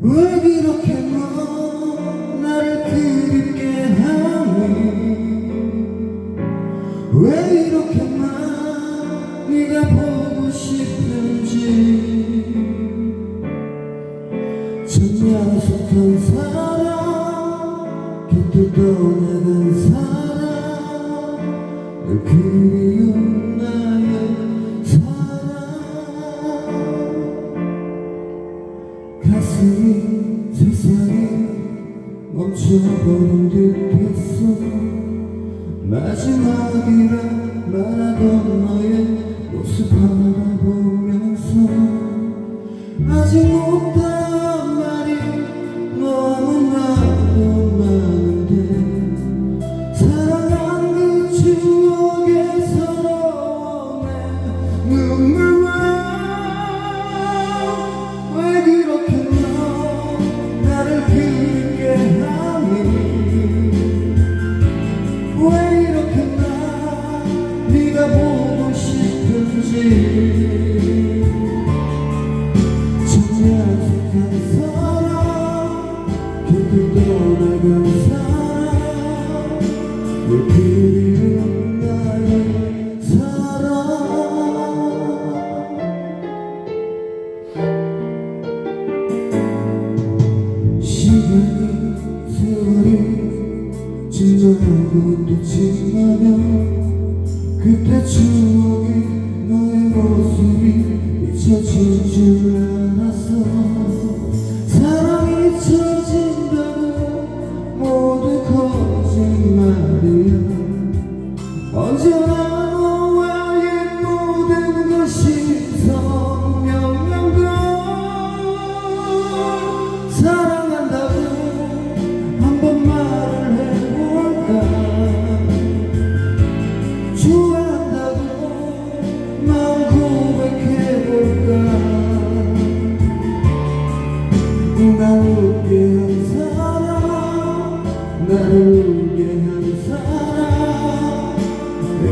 왜 이렇게 너 나를 그립게 하니? 왜 이렇게 나 네가 보고 싶은지? 전 약속한 사람 곁을 떠나간 사람 늘 그리운 멈춰버린 듯했어. 마지막이라 말하던 너의 네가 보고 싶은지. 전 약속한 사람 곁을 떠나간 사람 왜 그리운 나의 사랑. 시간이 세월이 지나고 또 지나면 그때 추억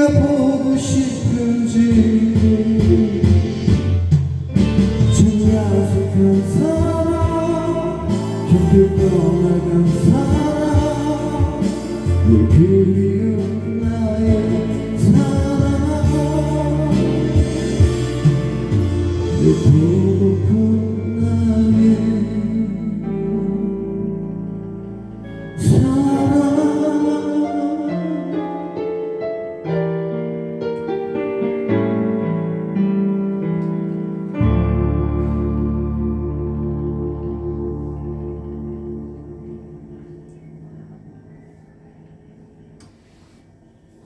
네가 보고 싶은지